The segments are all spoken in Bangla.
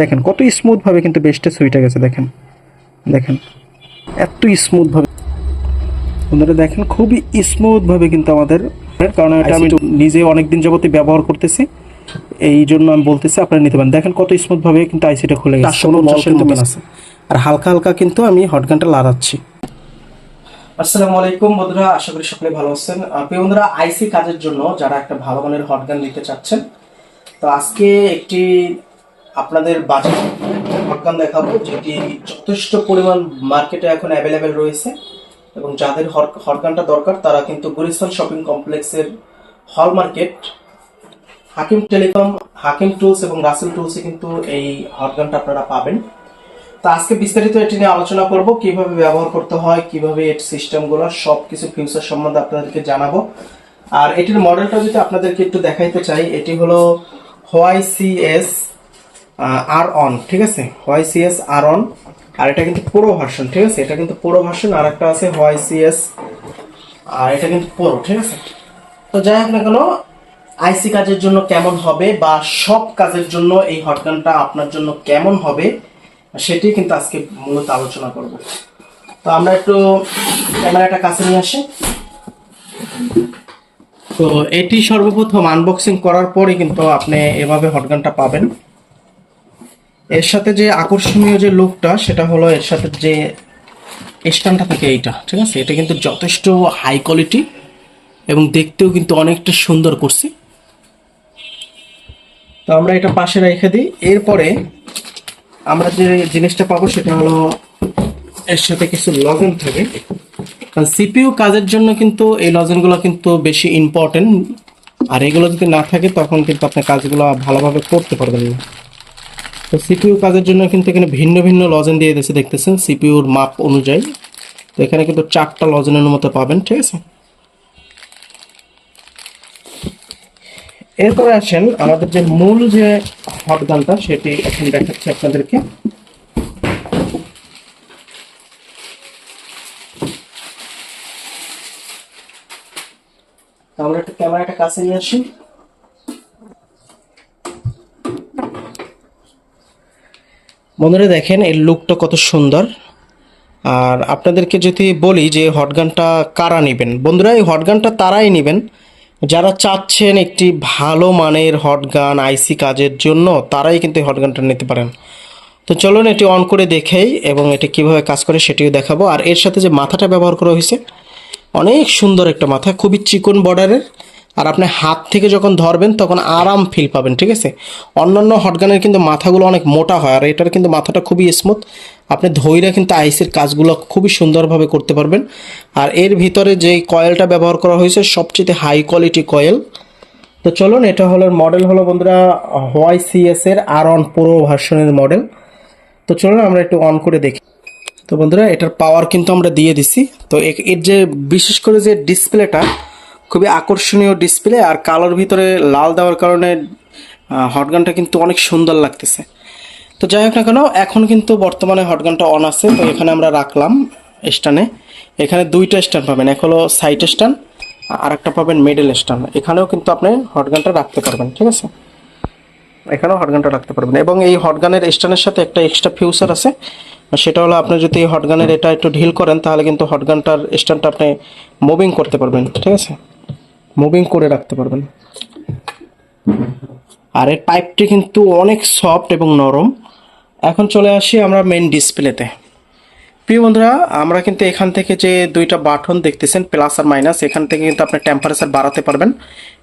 দেখেন কত স্মুথভাবে কিন্তু বেস্টে সুইটে গেছে দেখেন। দেখেন এত স্মুথভাবে বন্ধুরা দেখেন খুবই স্মুথভাবে কিন্তু আমাদের কারণ এটা আমি নিজে অনেকদিন যাবতীয় ব্যবহার করতেছি। এই জন্য আমি বলতেছি আপনারা নিতে পারেন। দেখেন কত স্মুথভাবে কিন্তু আইসিটা খুলে গেছে। আছে। আর হালকা হালকা কিন্তু আমি হটগানটা লাড়াচ্ছি আসসালামু আলাইকুম বন্ধুরা আশা করি সকলে ভালো আছেন। প্রিয় বন্ধুরা আইসি কাজের জন্য যারা একটা ভালো মানের হটগান নিতে চাচ্ছেন তো আজকে একটি আপনাদের বাজেট হটগান দেখাবো যেটি যথেষ্ট পরিমাণ মার্কেটে এখন অ্যাভেলেবেল রয়েছে এবং যাদের হটগানটা দরকার তারা কিন্তু গুলিস্তান শপিং কমপ্লেক্সের হল market Hakim telecom Hakim tools এবং রাসেল টুলসে কিন্তু এই হটগানটা আপনারা পাবেন। তো আজকে বিস্তারিত এটি নিয়ে আলোচনা করব, কীভাবে ব্যবহার করতে হয়, কীভাবে এর সিস্টেমগুলো সব কিছু ফিউচার সম্বন্ধে আপনাদেরকে জানাব। আর এটির মডেলটা যদি আপনাদেরকে একটু দেখাইতে চাই, এটি হলো হোয়াই সিএস আর অন ঠিক আছে? হোয়াই সিএস আর অন আর এটা কিন্তু পুরো ভার্সন ঠিক আছে? এটা কিন্তু পুরো ভার্সন আর একটা আছে হোয়াই সিএস আর এটা কিন্তু পুরো, ঠিক আছে? তো যাই হোক না কেন আইসি কাজের জন্য কেমন হবে বা সব কাজের জন্য এই হটগানটা আপনার জন্য কেমন হবে, সেটি কিন্তু আজকে মূলত আলোচনা করব। তো আমরা একটু ক্যামেরাটা কাছে নিয়ে আসি। তো এটি সর্বপ্রথম আনবক্সিং করার পরে কিন্তু আপনি এভাবে হটগানটা পাবেন। এর সাথে যে আকর্ষণীয় যে লুকটা সেটা হলো এর সাথে যে স্ট্যান্ডটা থাকে এইটা, ঠিক আছে? এটা কিন্তু যথেষ্ট হাই কোয়ালিটি এবং দেখতেও কিন্তু অনেকটা সুন্দর করছি। তো আমরা এটা পাশে রেখে দিই। এরপরে আমরা যে জিনিসটা পাবো, সেটা হলো এর সাথে কিছু লজেন থাকে। কারণ সিপিইউ কাজের জন্য কিন্তু এই লজেনগুলো কিন্তু বেশি ইম্পর্টেন্ট আর এগুলো যদি না থাকে, তখন কিন্তু আপনি কাজগুলো ভালোভাবে করতে পারবেন না। তো সিপিইউ কাজের জন্য কিন্তু এখানে ভিন্ন ভিন্ন লজেন দিয়ে দিয়েছে, দেখতেছেন? সিপিইউর মাপ অনুযায়ী। তো এখানে কিন্তু চারটা লজেনের মতো পাবেন, ঠিক আছে? এরপরে আসেন আমাদের যে মূল যে হটগানটা সেটি এখন দেখাচ্ছি আপনাদেরকে। আমরা একটু ক্যামেরাটা কাছে নিয়ে আসি। বন্ধুরা দেখেন, এর লুকটা কত সুন্দর। আর আপনাদেরকে যদি বলি যে হটগানটা কারা নেবেন, বন্ধুরা, এই হটগানটা তারাই নেবেন। যারা চাচ্ছেন একটি ভালো মানের হটগান আইসি কাজের জন্য, তারাই কিন্তু এই হটগানটা নিতে পারেন। তো চলুন, এটি অন করে দেখেই এবং এটি কীভাবে কাজ করে সেটিও দেখাবো। আর এর সাথে যে মাথাটা ব্যবহার করা হয়েছে, অনেক সুন্দর একটা মাথা, খুবই চিকন বর্ডারের আর আপনি হাত থেকে যখন ধরবেন, তখন আরাম ফিল পাবেন, ঠিক আছে? অন্যান্য হটগানের কিন্তু মাথাগুলো অনেক মোটা হয়, আর এটার কিন্তু মাথাটা খুবই স্মুথ আপনি ধৈর্য কিন্তু আইসির কাজগুলো খুবই সুন্দরভাবে করতে পারবেন। আর এর ভিতরে যে কয়েলটা ব্যবহার করা হয়েছে, সবচেয়ে হাই কোয়ালিটি কয়েল তো চলুন, এটা হলো মডেল হলো বন্ধুরা হোয়াই সিএস এর আর অন প্রো ভার্সনের মডেল তো চলুন, আমরা একটু অন করে দেখি। তো বন্ধুরা, এটার পাওয়ার কিন্তু আমরা দিয়ে দিছি। তো এর যে, বিশেষ করে যে ডিসপ্লেটা খুবই আকর্ষণীয় ডিসপ্লে আর কালোর ভিতরে লাল দেওয়ার কারণে হটগানটা কিন্তু অনেক সুন্দর লাগতেছে। তো যাই হোক না কেন, এখন কিন্তু বর্তমানে হটগানটা অন আছে, তো এখানে আমরা রাখলাম স্ট্যান্ডে এখানে দুইটা স্ট্যান্ড পাবেন, এক হলো সাইড স্ট্যান্ড আর একটা পাবেন মিডল স্ট্যান্ড এখানেও কিন্তু আপনি হটগানটা রাখতে পারবেন, ঠিক আছে? এখানেও হটগানটা রাখতে পারবেন। এবং এই হটগানের স্ট্যান্ডের সাথে একটা এক্সট্রা ফিউচার আছে। সেটা হলো আপনি যদি হটগানের এটা একটু ঢিল করেন, তাহলে কিন্তু হটগানটার স্ট্যান্ডটা আপনি মুভিং করতে পারবেন, ঠিক আছে? মুভিং করে রাখতে পারবেন। আর এর পাইপটি কিন্তু অনেক সফট এবং নরম। এখন চলে আসি আমরা মেন ডিসপ্লেতে প্রিয় বন্ধুরা, আমরা কিন্তু এখান থেকে যে দুইটা বাটন দেখতেছেন প্লাস আর মাইনাস এখান থেকে কিন্তু আপনি টেম্পারেচার বাড়াতে পারবেন।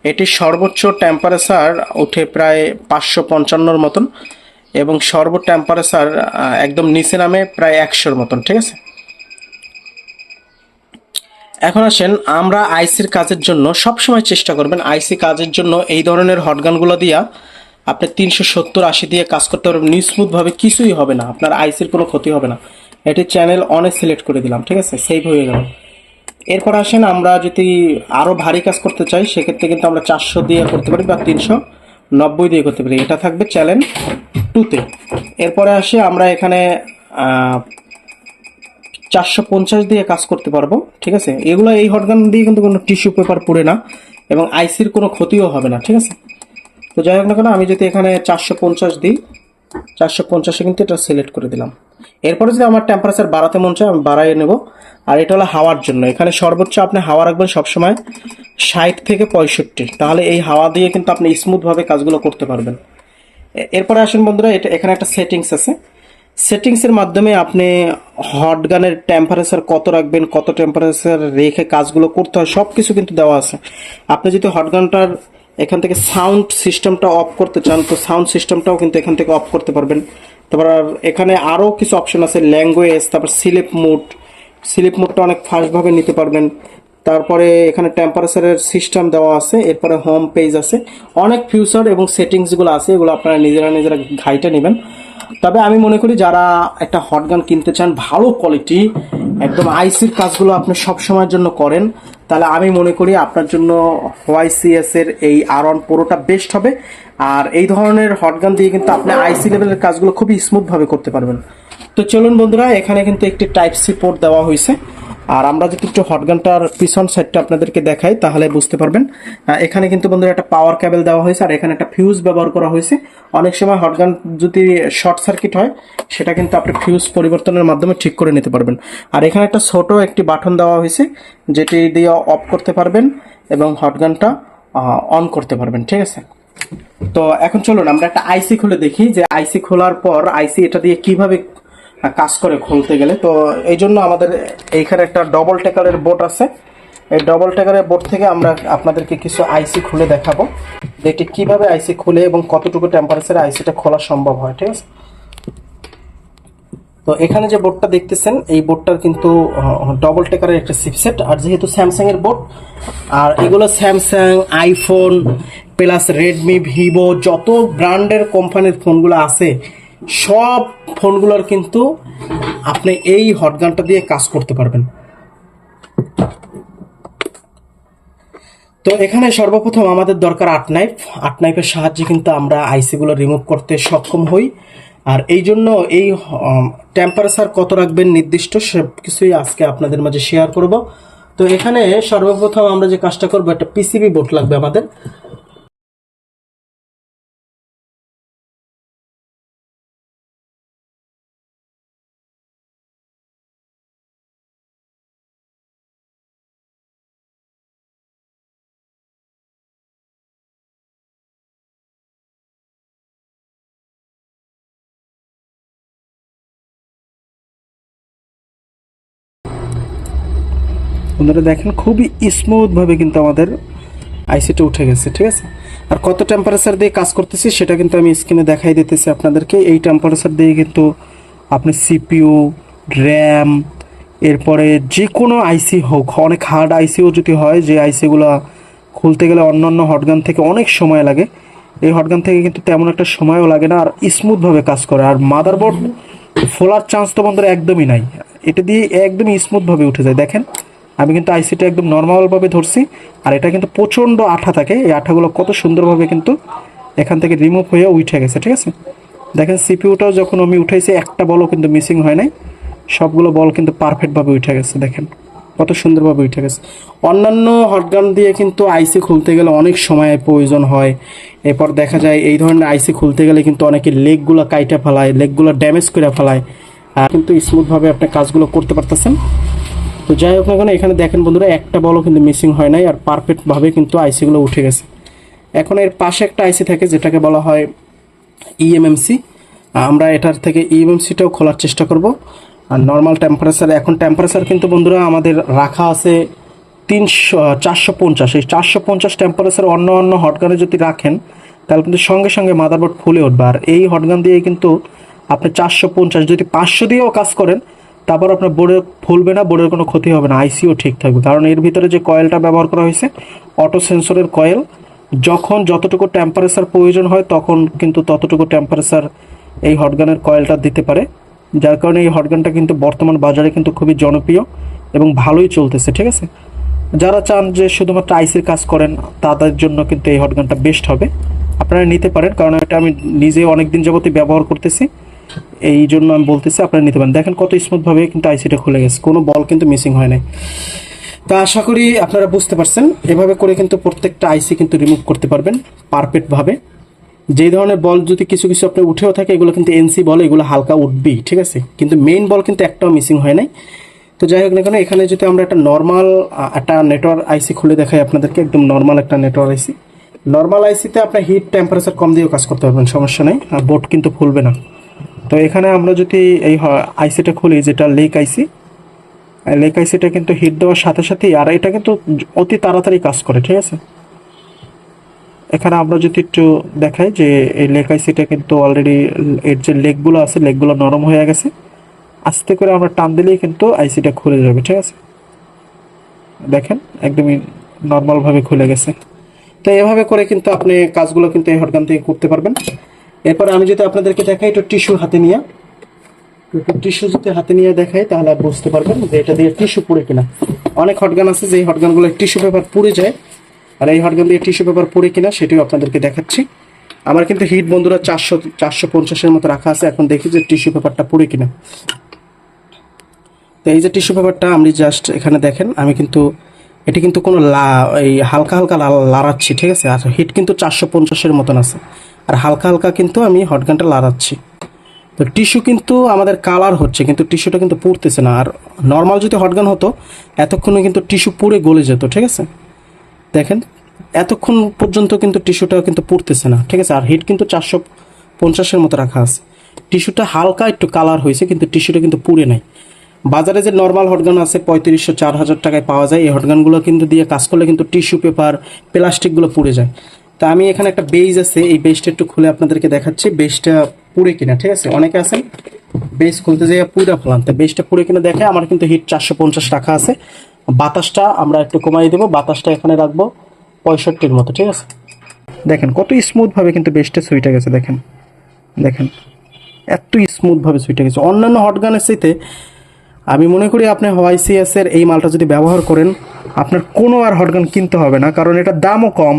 এটি সর্বোচ্চ টেম্পারেচার উঠে প্রায় পাঁচশো পঞ্চান্নর মতন এবং সর্ব টেম্পারেচার একদম নিচে নামে প্রায় একশোর মতন, ঠিক আছে? এখন আসেন, আমরা আইসির কাজের জন্য সবসময় চেষ্টা করবেন আইসি কাজের জন্য এই ধরনের হটগানগুলো দিয়া আপনি তিনশো সত্তর আশি দিয়ে কাজ করতে পারবেন। নিঃস্মুথভাবে কিছুই হবে না, আপনার আইসির কোনো ক্ষতি হবে না। এটি চ্যানেল অনে সিলেক্ট করে দিলাম, ঠিক আছে? সেভ হয়ে গেল। এরপর আসেন, আমরা যদি আরও ভারী কাজ করতে চাই, সেক্ষেত্রে কিন্তু আমরা চারশো দিয়ে করতে পারি বা তিনশো নব্বই দিয়ে করতে পারি। এটা থাকবে চ্যানেল টুতে এরপরে আসে, আমরা এখানে চারশো পঞ্চাশ দিয়ে কাজ করতে পারব, ঠিক আছে? এগুলো এই হটগান দিয়ে কিন্তু কোনো টিস্যু পেপার পড়ে না এবং আইসির কোনো ক্ষতিও হবে না, ঠিক আছে? তো যাই হোক না কেন, আমি যদি এখানে চারশো পঞ্চাশ দিই, চারশো পঞ্চাশে কিন্তু এটা সিলেক্ট করে দিলাম। এরপরে যদি আমার টেম্পারেচার বাড়াতে মন চায়, আমি বাড়াইয়ে নেব। আর এটা হলো হাওয়ার জন্য। এখানে সর্বোচ্চ আপনি হাওয়া রাখবেন সবসময় ষাট থেকে পঁয়ষট্টি। তাহলে এই হাওয়া দিয়ে কিন্তু আপনি স্মুথভাবে কাজগুলো করতে পারবেন। এরপরে আসুন বন্ধুরা, এটা এখানে একটা সেটিংস আছে। সেটিংসের মাধ্যমে আপনি হট গানের টেম্পারেচার কত রাখবেন, কত টেম্পারেচার রেখে কাজগুলো করতে হয় সব কিছু কিন্তু দেওয়া আছে। আপনি যদি হট গানটার এখান থেকে সাউন্ড সিস্টেমটা অফ করতে চান, তো সাউন্ড সিস্টেমটাও কিন্তু এখান থেকে অফ করতে পারবেন। তারপর এখানে আরও কিছু অপশন আছে ল্যাঙ্গুয়েজ তারপর সিলেপ মুড স্লিপ মুডটা অনেক ফাস্টভাবে নিতে পারবেন। তারপরে এখানে টেম্পারেচারের সিস্টেম দেওয়া আছে, এরপরে হোম পেজ আছে। অনেক ফিউচার এবং সেটিংসগুলো আছে, এগুলো আপনারা নিজেরা নিজেরা ঘাইটা নেবেন। তবে আমি মনে করি যারা একটা হট গান কিনতে চান, ভালো কোয়ালিটি একদম আইসির কাজগুলো আপনি সব সময়ের জন্য করেন, তাহলে আমি মনে করি আপনার জন্য ওয়াইসিএস এর এই আর অন পুরোটা বেস্ট হবে। আর এই ধরনের হট গান দিয়ে কিন্তু আপনি আইসি লেভেলের কাজগুলো খুবই স্মুথভাবে করতে পারবেন। তো চলুন বন্ধুরা, এখানে কিন্তু একটি টাইপ সি পোর্ট দেওয়া হয়েছে। আর আমরা যদি একটু হটগানটার পিছন সাইডটা আপনাদেরকে দেখাই, তাহলে বুঝতে পারবেন। এখানে কিন্তু বন্ধুরা একটা পাওয়ার কেবল দেওয়া হয়েছে, আর এখানে একটা ফিউজ ব্যবহার করা হয়েছে। অনেক সময় হটগান যদি শর্ট সার্কিট হয়, সেটা কিন্তু আপনি ফিউজ পরিবর্তনের মাধ্যমে ঠিক করে নিতে পারবেন। আর এখানে একটা ছোট একটি বাটন দেওয়া হয়েছে, যেটি দিয়ে অফ করতে পারবেন এবং হটগানটা অন করতে পারবেন, ঠিক আছে? তো এখন চলুন, আমরা একটা আইসি খুলে দেখি যে আইসি খোলার পর আইসি এটা দিয়ে কীভাবে কাজ করে খুলতে গেলে। তো এই জন্য আমাদের এইখানে একটা ডবল টেকারের বোর্ড আছে। এই ডবল টেকারের বোর্ড থেকে আমরা আপনাদেরকে কিছু আইসি খুলে দেখাবো। এটি কীভাবে আইসি খুলে এবং কতটুকু টেম্পারেচারে আইসিটা খোলা সম্ভব হয়, ঠিক আছে? তো এখানে যে বোর্ডটা দেখতেছেন, এই বোর্ডটার কিন্তু ডবল টেকারের একটা চিপসেট আর যেহেতু স্যামসাং এর বোর্ড আর এগুলো Samsung iPhone plus Redmi Vivo যত ব্র্যান্ডের কোম্পানির ফোনগুলো আছে সব ফোনগুলোর কিন্তু আপনি এই হটগানটা দিয়ে কাজ করতে পারবেন। তো এখানে সর্বপ্রথম আমাদের দরকার আট নাইফ। আট নাইফের সাহায্যে কিন্তু আমরা আইসিগুলো রিমুভ করতে সক্ষম হই। আর এই জন্য এই টেম্পারেচার কত রাখবেন নির্দিষ্ট সব কিছুই আজকে আপনাদের মাঝে শেয়ার করব। তো এখানে সর্বপ্রথম আমরা যে কাজটা করব, একটা পিসিবি বোর্ড লাগবে আমাদের। আপনারা দেখেন খুবই স্মুথভাবে কিন্তু আমাদের আইসিটা উঠে গেছে, ঠিক আছে? আর কত টেম্পারেচার দিয়ে কাজ করতেছি সেটা কিন্তু আমি স্ক্রিনে দেখাই দিতেছি আপনাদেরকে। এই টেম্পারেচার দিয়ে কিন্তু আপনি সিপিইউ র্যাম এরপরে যে কোনো আইসি হোক, অনেক হার্ড আইসিও যদি হয়, যে আইসিগুলো খুলতে গেলে অন্য অন্য হটগান থেকে অনেক সময় লাগে, এই হটগান থেকে কিন্তু তেমন একটা সময়ও লাগে না, আর স্মুথভাবে কাজ করে। আর মাদারবোর্ড ফোলার চান্স তো বন্ধুরা একদমই নাই। এটা দিয়ে একদমই স্মুথভাবে উঠে যায়। দেখেন আমি কিন্তু আইসিটা একদম নর্মালভাবে ধরছি, আর এটা কিন্তু প্রচণ্ড আঠা থাকে। এই আঠাগুলো কত সুন্দরভাবে কিন্তু এখান থেকে রিমুভ হয়ে উঠে গেছে, ঠিক আছে? দেখেন সিপিউটাও যখন আমি উঠাইছি, একটা বলও কিন্তু মিসিং হয় নাই। সবগুলো বল কিন্তু পারফেক্টভাবে উঠে গেছে, দেখেন। কত সুন্দরভাবে উঠে গেছে। অন্যান্য হটগান দিয়ে কিন্তু আইসি খুলতে গেলে অনেক সময় প্রয়োজন হয়। এরপর দেখা যায়, এই ধরনের আইসি খুলতে গেলে কিন্তু অনেকে লেগগুলো কাইটা ফেলায়, লেগগুলো ড্যামেজ করে ফেলায়। কিন্তু স্মুথভাবে আপনি কাজগুলো করতে পারতেছেন। তো যাই হোক না কেন এখানে দেখেন বন্ধুরা, একটা বলও কিন্তু মিসিং হয় নাই আর পারফেক্টভাবে কিন্তু আইসিগুলো উঠে গেছে। এখন এর পাশে একটা আইসি থাকে যেটাকে বলা হয় E ইএমএমসি আমরা এটার থেকে E ইএমএমসিটাও খোলার চেষ্টা করব। আর নর্মাল টেম্পারেচার এখন টেম্পারেচার কিন্তু বন্ধুরা আমাদের রাখা আছে তিনশো চারশো পঞ্চাশ। এই চারশো পঞ্চাশ টেম্পারেচার অন্য অন্য হটগানে যদি রাখেন, তাহলে কিন্তু সঙ্গে সঙ্গে মাদারবোর্ড ফুলে উঠবে। আর এই হটগান দিয়ে কিন্তু আপনি চারশো পঞ্চাশ, যদি পাঁচশো দিয়েও কাজ করেন তারপর আপনার বোর্ডে ফুলবে না, বোর্ডের কোনো ক্ষতি হবে না আইসিও ঠিক থাকবে। কারণ এর ভিতরে যে কয়েলটা ব্যবহার করা হয়েছে অটো সেন্সরের কয়েল, যখন যতটুকু টেম্পারেচার প্রয়োজন হয়, তখন কিন্তু ততটুকু টেম্পারেচার এই হটগানের কয়েলটা দিতে পারে। যার কারণে এই হটগানটা কিন্তু বর্তমান বাজারে কিন্তু খুবই জনপ্রিয় এবং ভালোই চলতেছে, ঠিক আছে? যারা চান যে শুধুমাত্র আইসির কাজ করেন, তাদের জন্য কিন্তু এই হটগানটা বেস্ট হবে। আপনারা নিতে পারেন, কারণ এটা আমি নিজে অনেক দিন যাবতই ব্যবহার করতেছি। এই জন্য আমি বলতেছি, আপনারা নিতে পারেন। দেখেন কত স্মুথভাবে কিন্তু আইসিটা খুলে গেছে। কোনো বল কিন্তু মিসিং হয় নাই। তো আশা করি আপনারা বুঝতে পারছেন। এভাবে করে কিন্তু প্রত্যেকটা আইসি কিন্তু রিমুভ করতে পারবেন পারফেক্টভাবে। যেই ধরনের বল যদি কিছু কিছু আপনার উঠেও থাকে, এগুলো কিন্তু এনসি বল, এগুলো হালকা উঠবেই, ঠিক আছে? কিন্তু মেইন বল কিন্তু একটাও মিসিং হয় নাই। তো যাই হোক না কেন, এখানে যদি আমরা একটা নর্মাল একটা নেটওয়ার্ক আইসি খুলে দেখাই আপনাদেরকে, একদম নর্মাল একটা নেটওয়ার্ক আইসি। নর্মাল আইসিতে আপনার হিট টেম্পারেচার কম দিয়েও কাজ করতে পারবেন, সমস্যা নেই। আর বোর্ড কিন্তু ফুলবে না। তো এখানে আমরা যদি এই আইসিটা খুলি, যেটা লেক আইসি লেক আইসিটা কিন্তু হিট দেওয়ার সাথে সাথেই, আর এটা কিন্তু অতি তাড়াতাড়ি কাজ করে, ঠিক আছে? এখানে আমরা যদি একটু দেখাই যে এই লেক আইসিটা কিন্তু অলরেডি এর যে লেকগুলো আছে লেকগুলো নরম হয়ে গেছে। আস্তে করে আমরা টান দিলেই কিন্তু আইসিটা খুলে যাবে, ঠিক আছে? দেখেন, একদমই নর্মালভাবে খুলে গেছে। তো এভাবে করে কিন্তু আপনি কাজগুলো কিন্তু এই হটগান থেকে করতে পারবেন। এরপরে আমি যদি আপনাদেরকে দেখাই, একটু টিস্যু হাতে নিয়ে। টিস্যু যদি হাতে নিয়ে দেখাই, তাহলে বুঝতে পারবেন যে এটা দিয়ে টিস্যু কিনা। অনেক হটগান আছে যে হটগানগুলো টিস্যু পেপার পুড়ে যায়, আর এই হটগান দিয়ে টিস্যু পেপার কিনা, সেটিও আপনাদেরকে দেখাচ্ছি। আমার কিন্তু হিট বন্ধুরা চারশো চারশো পঞ্চাশের মতো রাখা আছে, এখন দেখি যে টিস্যু পেপারটা পুড়ে কিনা। তো এই যে টিস্যু পেপারটা, আপনি জাস্ট এখানে দেখেন, আমি কিন্তু, এটি কিন্তু কোনো লা, এই হালকা হালকা লাড়াচ্ছি ঠিক আছে? আর হিট কিন্তু চারশো পঞ্চাশের মতন আছে। আর হালকা হালকা কিন্তু আমি হটগানটা লাড়াচ্ছি তো টিস্যু কিন্তু আমাদের কালার হচ্ছে, কিন্তু টিস্যুটা কিন্তু পুড়তেছে না। আর নর্মাল যদি হটগান হতো, এতক্ষণে কিন্তু টিস্যু পুড়ে গলে যেত, ঠিক আছে? দেখেন, এতক্ষণ পর্যন্ত কিন্তু টিস্যুটা কিন্তু পুড়তেছে না, ঠিক আছে? আর হিট কিন্তু চারশো পঞ্চাশের মতো রাখা আছে। টিস্যুটা হালকা একটু কালার হয়েছে, কিন্তু টিস্যুটা কিন্তু পুড়ে নাই। বাজারে যে নর্মাল হটগান আছে, পঁয়ত্রিশশো, চার হাজার টাকায় পাওয়া যায়, এই হটগানগুলো কিন্তু দিয়ে কাজ করলে কিন্তু টিস্যু পেপার প্লাস্টিকগুলো পুড়ে যায়। তা আমি এখানে একটা বেজ আছে, এই বেজটা একটু খুলে আপনাদেরকে দেখাচ্ছি। বেজটা পুড়ে কিনা, ঠিক আছে? অনেকে আছেন বেজ খুলতে যাই পুরা ফেলান। তো বেজটা পুড়ে কিনা দেখে আমার কিন্তু হিট চারশো পঞ্চাশ টাকা আছে। বাতাসটা আমরা একটু কমাই দেবো, বাতাসটা এখানে রাখব পঁয়ষট্টির মতো, ঠিক আছে? দেখেন, কত স্মুথভাবে কিন্তু বেস্টে সুইটে গেছে, দেখেন। দেখেন, এত স্মুথভাবে সুইটে গেছে। অন্যান্য হটগানের সাথে আমি মনে করি আপনি হোয়াইসিএস এর এই মালটা যদি ব্যবহার করেন আপনার কোনো আর হটগান কিনতে হবে না, কারণ এটা দামও কম,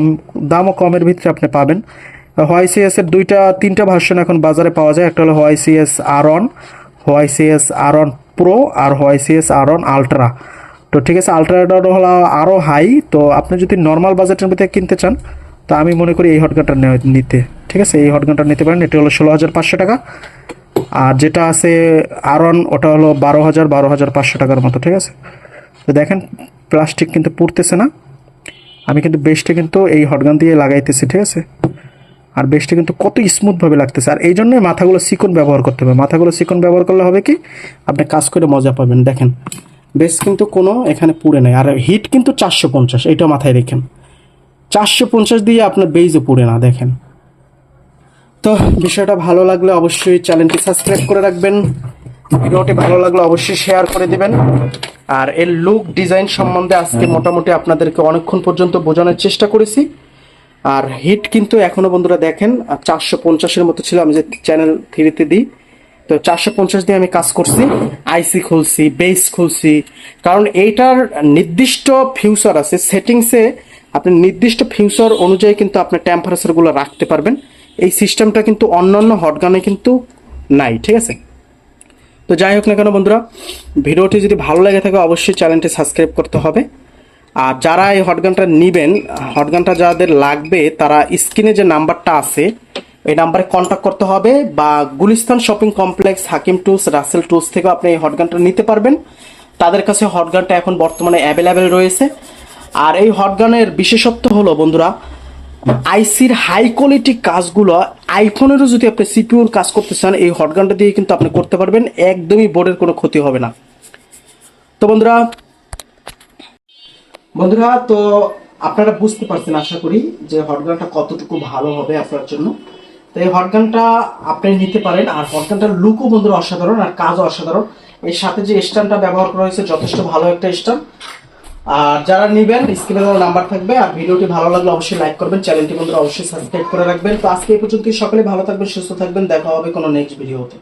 দামও কমের ভিতরে আপনি পাবেন। হোয়াইসিএস এর দুইটা, তিনটা ভার্সন এখন বাজারে পাওয়া যায়। একটা হলো YCS R on YCS R on pro R হোয়াইসিএস R on ultra তো ঠিক আছে আলট্রাটা হলো আরও হাই তো আপনি যদি নর্মাল বাজেটের মধ্যে কিনতে চান, তো আমি মনে করি এই হটগানটা নিতে। ঠিক আছে, এই হটগানটা নিতে পারেন। এটা হলো ষোলো হাজার পাঁচশো টাকা। আর যেটা আছে আরন ওটা হলো বারো হাজার বারো হাজার পাঁচশো টাকার মতো। ঠিক আছে? তো দেখেন প্লাস্টিক কিন্তু পুড়তেছে না। আমি কিন্তু বেস্টে কিন্তু এই হটগান দিয়ে লাগাইতেছি, ঠিক আছে? আর বেস্টে কিন্তু কত স্মুথভাবে লাগতেছে। আর এই জন্যই মাথাগুলো চিকন ব্যবহার করতে হবে। মাথাগুলো চিকন ব্যবহার করলে হবে কি? আপনি কাজ করে মজা পাবেন। দেখেন বেশ কিন্তু কোনো এখানে পুড়ে নেই। আর হিট কিন্তু চারশো পঞ্চাশ এইটা মাথায় রেখেন। চারশো পঞ্চাশ দিয়ে আপনার বেইজও পুড়ে না, দেখেন। তো বিষয়টা ভালো লাগলে অবশ্যই চ্যানেলটি সাবস্ক্রাইব করে রাখবেন। ভিডিওটি ভালো লাগলে অবশ্যই শেয়ার করে দিবেন। আর এর লুক ডিজাইন সম্বন্ধে আজকে মোটামুটি আপনাদেরকে অনেকক্ষণ পর্যন্ত বোঝানোর চেষ্টা করেছি। আর হিট কিন্তু এখনও বন্ধুরা দেখেন চারশো পঞ্চাশের মতো ছিল, আমি যে চ্যানেল থ্রিতে দিই। তো চারশো পঞ্চাশ দিয়ে আমি কাজ করছি আইসি খুলছি বেস খুলছি। কারণ এইটার নির্দিষ্ট ফিউচার আছে সেটিংসে আপনি নির্দিষ্ট ফিউচার অনুযায়ী কিন্তু আপনার টেম্পারেচারগুলো রাখতে পারবেন। এই সিস্টেমটা কিন্তু অন্যান্য হটগানে কিন্তু নাই, ঠিক আছে? তো যাই হোক না কেন বন্ধুরা, ভিডিওটি যদি ভালো লেগে থাকে অবশ্যই চ্যানেলটি সাবস্ক্রাইব করতে হবে। আর যারা এই হটগানটা নেবেন হটগানটা যাদের লাগবে, তারা স্ক্রিনে যে নাম্বারটা আছে, এই নাম্বারে কন্ট্যাক্ট করতে হবে বা Gulistan shopping complex, Hakim tools, Rasel tools থেকে আপনি এই হটগানটা নিতে পারবেন। তাদের কাছে হটগানটা এখন বর্তমানে অ্যাভেলেবেল রয়েছে। আর এই হটগানের বিশেষত্ব হলো বন্ধুরা আইসির হাই কোয়ালিটি কাজগুলো আইফোনেরও যদি আপনি সিপিউর কাজ করতে চান, এই হটগানটা দিয়ে কিন্তু আপনি করতে পারবেন। একদমই বোর্ডের কোনো ক্ষতি হবে না। তো বন্ধুরা বন্ধুরা, তো আপনারা বুঝতে পারছেন, আশা করি, যে হটগানটা কতটুকু ভালো হবে আপনার জন্য। তো এই হটগানটা আপনি নিতে পারেন, আর হটগানটার লুকও বন্ধুরা অসাধারণ, আর কাজও অসাধারণ। এর সাথে যে স্ট্যান্ডটা ব্যবহার করা হয়েছে, যথেষ্ট ভালো একটা স্ট্যান্ড আর যারা নেবেন স্ক্রিনে দেওয়া নাম্বার থাকবে আর ভিডিওটি ভালো লাগলে অবশ্যই লাইক করবেন চ্যানেলটি বন্ধুরা অবশ্যই সাবস্ক্রাইব করে রাখবেন। তো আজকে এই পর্যন্ত সকলে ভালো থাকবেন, সুস্থ থাকবেন, দেখা হবে কোনো নেক্সট ভিডিওতে